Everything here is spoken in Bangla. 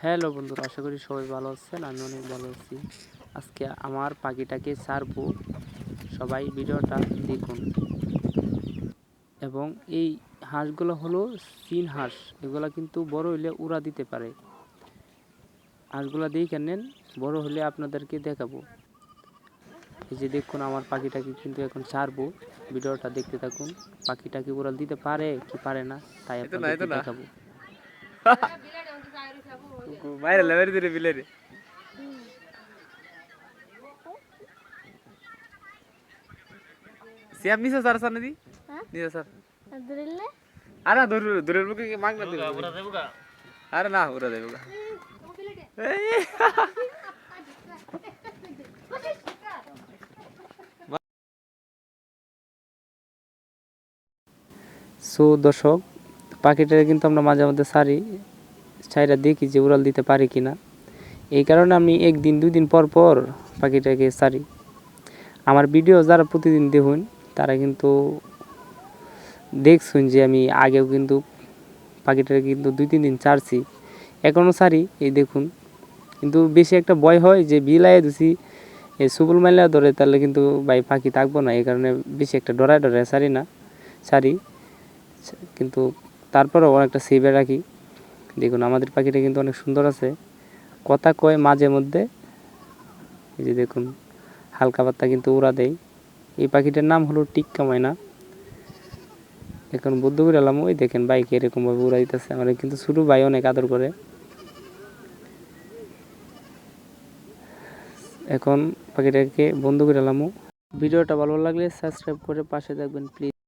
হ্যালো বন্ধুরা আশা করি সবাই ভালো আছেন আমি অনেক ভালো আছি। আজকে আমার পাখিটাকে ছাড়বো। সবাই ভিডিওটা দেখুন। এবং এই হাঁসগুলো হলো চীন হাঁস। এগুলো কিন্তু বড় হইলে উড়া দিতে পারে। হাঁসগুলো দেখে নেন বড় হলে আপনাদেরকে দেখাবো। এই যে দেখুন আমার পাখিটাকে কিন্তু এখন ছাড়বো। ভিডিওটা দেখতে থাকুন পাখিটাকে উড়াল দিতে পারে কি পারে না তাই আপনাদেরকে দেখাবো। বাইরে দিলে বিলে সিয়াম নিছে স্যার স্যার নদী হ্যাঁ? নিছে স্যার আরে দূর দূরের মুখে মাগ না দিবে আরে না উড়া দেবো সো দর্শক পাখিটাকে কিন্তু আমরা মাঝে মধ্যে সারি ছাইরা দেখি যে উড়াল দিতে পারি কি না এই কারণে আমি একদিন দুই দিন পর পর পাখিটাকে সারি আমার ভিডিও যারা প্রতিদিন দেখুন, তারা কিন্তু দেখছুন যে আমি আগেও কিন্তু পাখিটাকে কিন্তু দুই, তিন দিন ছাড়ছি এখনও সারি এই দেখুন। কিন্তু বেশি একটা ভয় হয় যে বিলায় দিছি এই সুবল মাইলা ধরে তাহলে কিন্তু ভাই পাখি থাকব না, এই কারণে বেশি একটা ডরায় ডরায় সারি না সারি কিন্তু তারপরেও অনেকটা সেভে রাখি। দেখুন, আমাদের পাখিটা কিন্তু অনেক সুন্দর আছে। কথা কয় মাঝে মধ্যে। এই যে দেখুন, হালকা পাত্তা কিন্তু উড়া দেয়। এই পাখিটার নাম হলো টিক্কা ময়না। এখন বুদ্ধ করে এলাম, ওই দেখেন বাইকে এরকমভাবে উড়া দিতেছে আমার কিন্তু ছোটো ভাই অনেক আদর করে। এখন পাখিটাকে বন্ধ করে এলাম। ভিডিওটা ভালো লাগলে সাবস্ক্রাইব করে পাশে থাকবেন প্লিজ